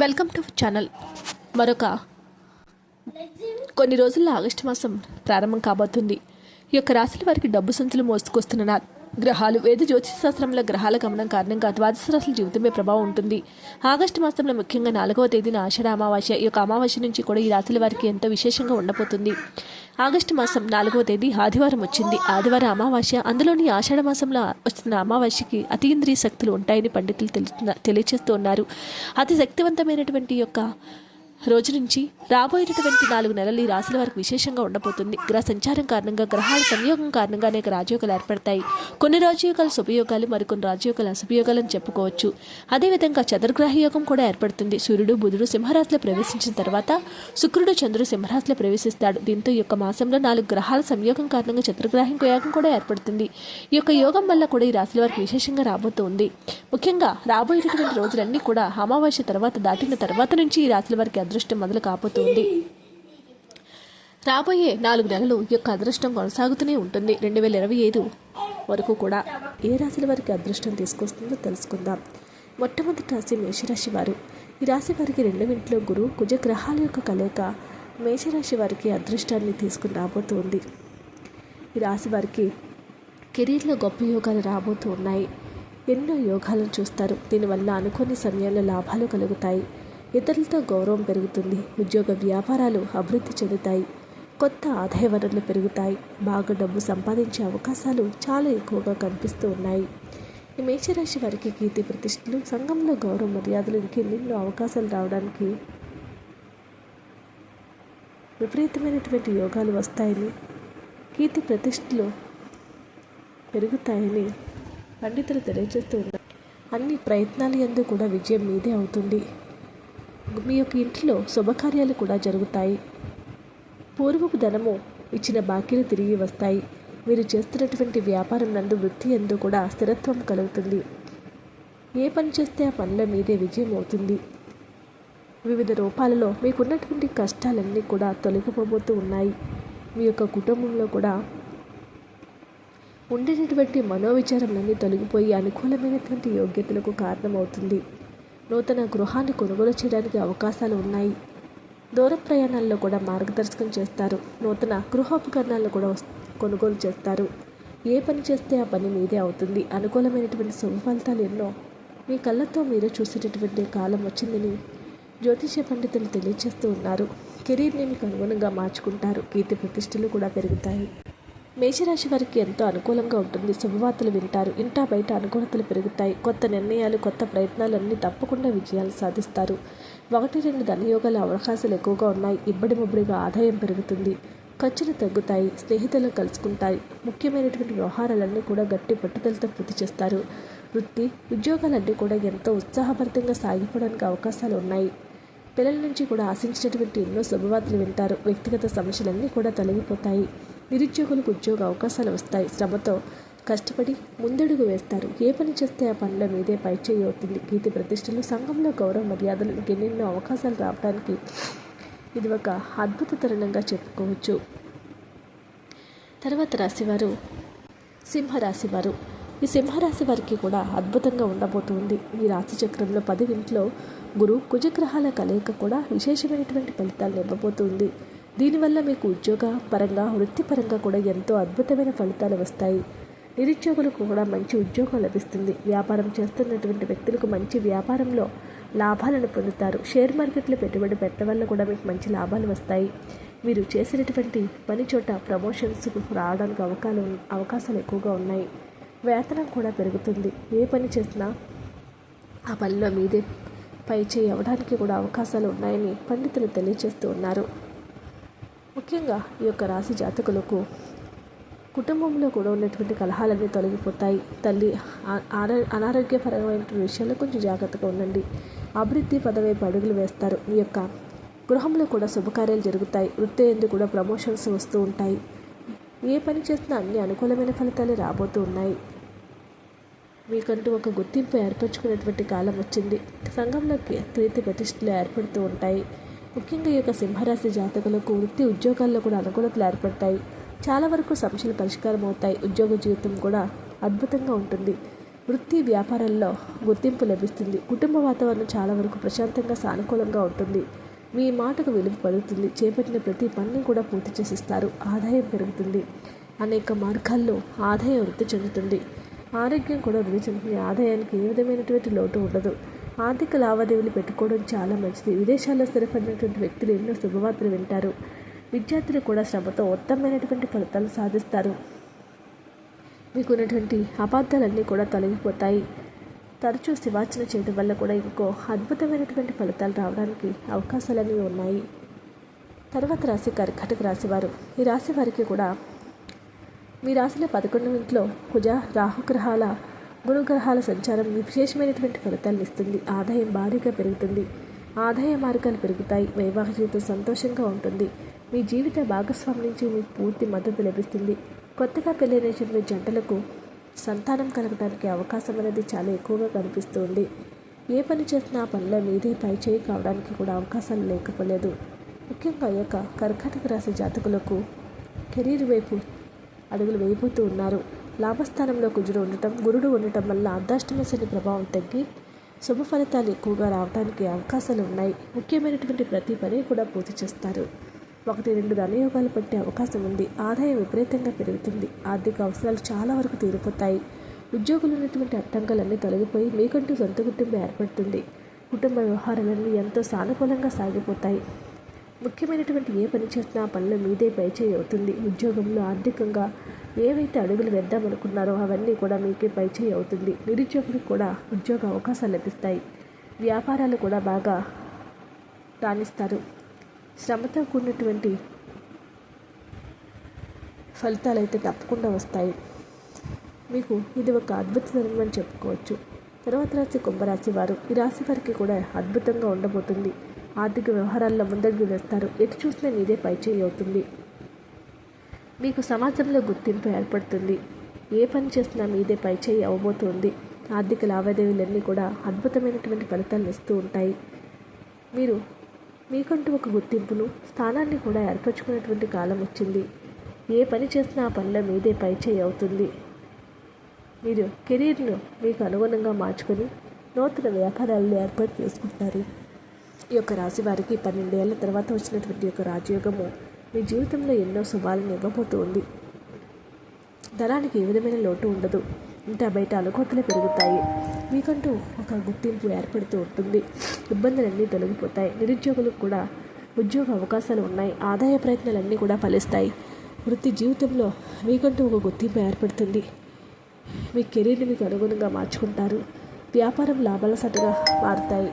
Welcome to channel మరొక కొన్ని రోజుల్లో ఆగస్టు మాసం ప్రారంభం కాబోతుంది. ఈ యొక్క రాశుల వారికి డబ్బు సంచులు మోసుకొస్తున్న గ్రహాలు వేద జ్యోతిష శాస్త్రంలో గ్రహాల గమనం కారణంగా ద్వాదశ రాశుల జీవితంపై ప్రభావం ఉంటుంది. ఆగస్టు మాసంలో ముఖ్యంగా నాలుగవ తేదీన ఆషాఢ అమావాస్య ఈ యొక్క అమావాస్య నుంచి కూడా ఈ రాశుల వారికి ఎంతో విశేషంగా ఉండబోతుంది. ఆగస్టు మాసం నాలుగవ తేదీ ఆదివారం వచ్చింది. ఆదివారం అమావాస్య. అందులోని ఆషాఢ మాసంలో వస్తున్న అమావాస్యకి అతీంద్రియ శక్తులు ఉంటాయని పండితులు తెలుస్తున్న తెలియచేస్తూ ఉన్నారు. అతి శక్తివంతమైనటువంటి యొక్క రోజు నుంచి రాబోయేటటువంటి నాలుగు నెలలు ఈ రాశుల వారికి విశేషంగా ఉండబోతుంది. గ్రహ సంచారం కారణంగా గ్రహాల సంయోగం కారణంగా అనేక రాజయోగాలు ఏర్పడతాయి. కొన్ని రాజయోగాలు శుభయోగాలు మరికొన్ని రాజయోగాలు అని చెప్పుకోవచ్చు. అదేవిధంగా చంద్రగ్రహ యోగం కూడా ఏర్పడుతుంది. సూర్యుడు బుధుడు సింహరాశిలో ప్రవేశించిన తర్వాత శుక్రుడు చంద్రుడు సింహరాశిలో ప్రవేశిస్తాడు. దీంతో ఈ యొక్క మాసంలో నాలుగు గ్రహాల సంయోగం కారణంగా చంద్రగ్రహం యోగం కూడా ఏర్పడుతుంది. ఈ యొక్క యోగం వల్ల కూడా ఈ రాశుల వారికి విశేషంగా రాబోతుంది. ముఖ్యంగా రాబోయేటటువంటి రోజులన్నీ కూడా అమావాస్య తర్వాత దాటిన తర్వాత నుంచి ఈ రాశుల వారికి అదృష్టం మొదలు కాపోతుంది రాబోయే నాలుగు నెలలు ఈ యొక్క అదృష్టం కొనసాగుతూనే ఉంటుంది. రెండు వేల ఇరవై ఐదు వరకు కూడా ఏ రాశుల వారికి అదృష్టం తీసుకొస్తుందో తెలుసుకుందాం. మొట్టమొదటి రాశి మేషరాశి వారు. ఈ రాశి వారికి రెండవ ఇంట్లో గురు యొక్క కలయిక మేషరాశి వారికి అదృష్టాన్ని తీసుకుని రాబోతుంది. ఈ రాశి వారికి కెరీర్లో గొప్ప యోగాలు రాబోతూ ఉన్నాయి. ఎన్నో యోగాలను చూస్తారు. దీనివల్ల అనుకోని సమయాల్లో లాభాలు కలుగుతాయి. ఇతరులతో గౌరవం పెరుగుతుంది. ఉద్యోగ వ్యాపారాలు అభివృద్ధి చెందుతాయి. కొత్త ఆదాయ వనరులు పెరుగుతాయి. బాగా డబ్బు సంపాదించే అవకాశాలు చాలా ఎక్కువగా కనిపిస్తూ ఉన్నాయి. ఈ మేషరాశి వారికి కీర్తి ప్రతిష్టలు సంఘంలో గౌరవ మర్యాదలు ఇంకెన్నెన్నో అవకాశాలు రావడానికి విపరీతమైనటువంటి యోగాలు వస్తాయని కీర్తి ప్రతిష్టలు పెరుగుతాయని పండితులు తెలియజేస్తూ ఉన్నారు. అన్ని ప్రయత్నాలు ఎందు కూడా విజయం మీదే అవుతుంది. మీ యొక్క ఇంట్లో శుభకార్యాలు కూడా జరుగుతాయి. పూర్వపు ధనము ఇచ్చిన బాకీలు తిరిగి వస్తాయి. మీరు చేస్తున్నటువంటి వ్యాపారం నందు వృత్తి ఎందు కూడా స్థిరత్వం కలుగుతుంది. ఏ పని చేస్తే ఆ పనిలో మీదే విజయం అవుతుంది. వివిధ రూపాలలో మీకున్నటువంటి కష్టాలన్నీ కూడా తొలగిపోబోతూ ఉన్నాయి. మీ యొక్క కుటుంబంలో కూడా ఉండేటటువంటి మనోవిచారములన్నీ తొలగిపోయి అనుకూలమైనటువంటి యోగ్యతలకు కారణమవుతుంది. నూతన గృహాన్ని కొనుగోలు చేయడానికి అవకాశాలు ఉన్నాయి. దూర ప్రయాణాల్లో కూడా మార్గదర్శకం చేస్తారు. నూతన గృహోపకరణాలు కూడా కొనుగోలు చేస్తారు. ఏ పని చేస్తే ఆ పని మీదే అవుతుంది. అనుకూలమైనటువంటి శుభ ఫలితాలు ఎన్నో మీ కళ్ళతో మీరు చూసేటటువంటి కాలం వచ్చిందని జ్యోతిష పండితులు తెలియజేస్తూ ఉన్నారు. కెరీర్ని మీకు అనుగుణంగా మార్చుకుంటారు. కీర్తి ప్రతిష్టలు కూడా పెరుగుతాయి. మేషరాశి వారికి ఎంతో అనుకూలంగా ఉంటుంది. శుభవార్తలు వింటారు. ఇంటా బయట అనుకూలతలు పెరుగుతాయి. కొత్త నిర్ణయాలు కొత్త ప్రయత్నాలన్నీ తప్పకుండా విజయాలు సాధిస్తారు. ఒకటి రెండు ధనయోగాల అవకాశాలు ఎక్కువగా ఉన్నాయి. ఇబ్బడి ముబ్బడిగా ఆదాయం పెరుగుతుంది. ఖర్చులు తగ్గుతాయి. స్నేహితులను కలుసుకుంటాయి. ముఖ్యమైనటువంటి వ్యవహారాలన్నీ కూడా గట్టి పట్టుదలతో పూర్తి చేస్తారు. వృత్తి ఉద్యోగాలన్నీ కూడా ఎంతో ఉత్సాహభరితంగా సాగిపోవడానికి అవకాశాలు ఉన్నాయి. పిల్లల నుంచి కూడా ఆశించినటువంటి ఎన్నో శుభవార్తలు వింటారు. వ్యక్తిగత సమస్యలన్నీ కూడా తొలగిపోతాయి. నిరుద్యోగులకు ఉద్యోగ అవకాశాలు వస్తాయి. శ్రమతో కష్టపడి ముందడుగు వేస్తారు. ఏ పని చేస్తే ఆ పనిలో మీదే పైచేయి అవుతుంది. కీర్తి ప్రతిష్టలు సంఘంలో గౌరవ మర్యాదలు గెన్నెన్నో అవకాశాలు రావడానికి ఇది ఒక అద్భుత తరుణంగా చెప్పుకోవచ్చు. తర్వాత రాశివారు సింహరాశివారు. ఈ సింహరాశి వారికి కూడా అద్భుతంగా ఉండబోతుంది. ఈ రాశి చక్రంలో పది ఇంట్లో గురు కుజగ్రహాల కలయిక కూడా విశేషమైనటువంటి ఫలితాలను ఇవ్వబోతుంది. దీనివల్ల మీకు ఉద్యోగ పరంగా వృత్తిపరంగా కూడా ఎంతో అద్భుతమైన ఫలితాలు వస్తాయి. నిరుద్యోగులకు కూడా మంచి ఉద్యోగం లభిస్తుంది. వ్యాపారం చేస్తున్నటువంటి వ్యక్తులకు మంచి వ్యాపారంలో లాభాలను పొందుతారు. షేర్ మార్కెట్లో పెట్టుబడి పెట్టడం వల్ల కూడా మీకు మంచి లాభాలు వస్తాయి. మీరు చేసినటువంటి పని చోట ప్రమోషన్స్ రావడానికి అవకాశాలు అవకాశాలు ఎక్కువగా ఉన్నాయి. వేతనం కూడా పెరుగుతుంది. ఏ పని చేసినా ఆ పనిలో మీదే పై చేయి అవ్వడానికి కూడా అవకాశాలు ఉన్నాయని పండితులు తెలియజేస్తూ ఉన్నారు. ముఖ్యంగా ఈ యొక్క రాశి జాతకులకు కుటుంబంలో కూడా ఉన్నటువంటి కలహాలన్నీ తొలగిపోతాయి. తల్లి అనారోగ్యపరమైన విషయాల్లో కొంచెం జాగ్రత్తగా ఉండండి. అభివృద్ధి పదవైపు అడుగులు వేస్తారు. మీ యొక్క గృహంలో కూడా శుభకార్యాలు జరుగుతాయి. వృత్తి ఎందు కూడా ప్రమోషన్స్ వస్తూ ఉంటాయి. ఏ పని చేసినా అన్ని అనుకూలమైన ఫలితాలు రాబోతూ ఉన్నాయి. మీకంటూ ఒక గుర్తింపు ఏర్పరచుకునేటువంటి కాలం వచ్చింది. సంఘంలోకి కీర్తి ప్రతిష్టలు ఏర్పడుతూ ఉంటాయి. ముఖ్యంగా ఈ యొక్క సింహరాశి జాతకులకు వృత్తి ఉద్యోగాల్లో కూడా అనుకూలతలు ఏర్పడతాయి. చాలా వరకు సమస్యలు పరిష్కారం అవుతాయి. ఉద్యోగ జీవితం కూడా అద్భుతంగా ఉంటుంది. వృత్తి వ్యాపారంలో గుర్తింపు లభిస్తుంది. కుటుంబ వాతావరణం చాలా వరకు ప్రశాంతంగా సానుకూలంగా ఉంటుంది. మీ మాటకు విలువ పడుతుంది చేపట్టిన ప్రతి పనిని కూడా పూర్తి చేసిస్తారు. ఆదాయం పెరుగుతుంది. అనేక మార్గాల్లో ఆదాయం వృద్ధి చెందుతుంది. ఆరోగ్యం కూడా వృద్ధి చెందుతుంది. ఆదాయానికి ఏ విధమైనటువంటి లోటు ఉండదు. ఆర్థిక లావాదేవీలు పెట్టుకోవడం చాలా మంచిది. విదేశాల్లో స్థిరపడినటువంటి వ్యక్తులు ఎన్నో శుభవార్తలు వింటారు. విద్యార్థులు కూడా శ్రమతో ఉత్తమమైనటువంటి ఫలితాలు సాధిస్తారు. మీకు ఉన్నటువంటి అబద్ధాలన్నీ కూడా తొలగిపోతాయి. తరచూ శివార్చన చేయడం వల్ల కూడా ఇంకో అద్భుతమైనటువంటి ఫలితాలు రావడానికి అవకాశాలన్నీ ఉన్నాయి. తర్వాత రాశి కర్కాటక రాశివారు. ఈ రాశి వారికి కూడా మీ రాశిలో పదకొండవ ఇంట్లో కుజ రాహుగ్రహాల గుణగ్రహాల సంచారం విశేషమైనటువంటి ఫలితాలను ఇస్తుంది. ఆదాయం భారీగా పెరుగుతుంది. ఆదాయ మార్గాలు పెరుగుతాయి. వైవాహిక జీవితం సంతోషంగా ఉంటుంది. మీ జీవిత భాగస్వామి నుంచి మీకు పూర్తి మద్దతు లభిస్తుంది. కొత్తగా పెళ్ళైనటువంటి జంటలకు సంతానం కలగడానికి అవకాశం అనేది చాలా ఎక్కువగా కనిపిస్తుంది. ఏ పని చేసినా ఆ పనిలో మీదే పై చేయి కావడానికి కూడా అవకాశాలు లేకపోలేదు. ముఖ్యంగా ఈ యొక్క కర్కాటక రాశి జాతకులకు కెరీర్ వైపు అడుగులు వేయబోతూ ఉన్నారు. లాభస్థానంలో కుజుడు ఉండటం గురుడు ఉండటం వల్ల అర్ధాష్టమ శని ప్రభావం తగ్గి శుభ ఫలితాలు ఎక్కువగా రావడానికి అవకాశాలు ఉన్నాయి. ముఖ్యమైనటువంటి ప్రతి పని కూడా పూర్తి చేస్తారు. ఒకటి రెండు ధనయోగాలు పట్టే అవకాశం ఉంది. ఆదాయం విపరీతంగా పెరుగుతుంది. ఆర్థిక అవసరాలు చాలా వరకు తీరిపోతాయి. ఉద్యోగులు ఉన్నటువంటి అడ్డంకులన్నీ తొలగిపోయి మీకంటూ సొంత కుటుంబం ఏర్పడుతుంది. కుటుంబ వ్యవహారాలన్నీ ఎంతో సానుకూలంగా సాగిపోతాయి. ముఖ్యమైనటువంటి ఏ పని చేసినా ఆ పనులు మీదే పైచేయి అవుతుంది. ఉద్యోగంలో ఆర్థికంగా ఏవైతే అడుగులు వేద్దామనుకున్నారో అవన్నీ కూడా మీకే పైచేయి అవుతుంది. నిరుద్యోగులకు కూడా ఉద్యోగ అవకాశాలు లభిస్తాయి. వ్యాపారాలు కూడా బాగా రాణిస్తారు. శ్రమతో కూడినటువంటి ఫలితాలు అయితే తప్పకుండా వస్తాయి. మీకు ఇది ఒక అద్భుతమైన అని చెప్పుకోవచ్చు. తర్వాత రాశి కుంభరాశి వారు. ఈ రాశి వారికి కూడా అద్భుతంగా ఉండబోతుంది. ఆర్థిక వ్యవహారాల్లో ముందడుగు వేస్తారు. ఎటు చూసినా మీదే పైచేయి అవుతుంది. మీకు సమాజంలో గుర్తింపు ఏర్పడుతుంది. ఏ పని చేసినా మీదే పైచేయి అవ్వబోతుంది ఆర్థిక లావాదేవీలన్నీ కూడా అద్భుతమైనటువంటి ఫలితాలను ఇస్తూ ఉంటాయి. మీరు మీకంటూ ఒక గుర్తింపును స్థానాన్ని కూడా ఏర్పరచుకునేటువంటి కాలం వచ్చింది. ఏ పని చేసినా ఆ పనిలో మీదే పైచేయి అవుతుంది. మీరు కెరీర్ను మీకు అనుగుణంగా మార్చుకొని నూతన వ్యాపారాలను ఏర్పాటు చేసుకుంటారు. ఈ యొక్క రాశి వారికి పన్నెండేళ్ళ తర్వాత వచ్చినటువంటి యొక్క రాజయోగము మీ జీవితంలో ఎన్నో శుభాలను ఇవ్వబోతూ ఉంది ధనానికి ఏ విధమైన లోటు ఉండదు. ఇంట బయట అనుకోతలు పెరుగుతాయి. మీకంటూ ఒక గుర్తింపు ఏర్పడుతూ ఉంటుంది. ఇబ్బందులన్నీ తొలగిపోతాయి. నిరుద్యోగులకు కూడా ఉద్యోగ అవకాశాలు ఉన్నాయి. ఆదాయ ప్రయత్నాలన్నీ కూడా ఫలిస్తాయి. వృత్తి జీవితంలో మీకంటూ ఒక గుర్తింపు ఏర్పడుతుంది. మీ కెరీర్ని మీకు అనుగుణంగా మార్చుకుంటారు. వ్యాపారం లాభాల సటుగా మారుతాయి.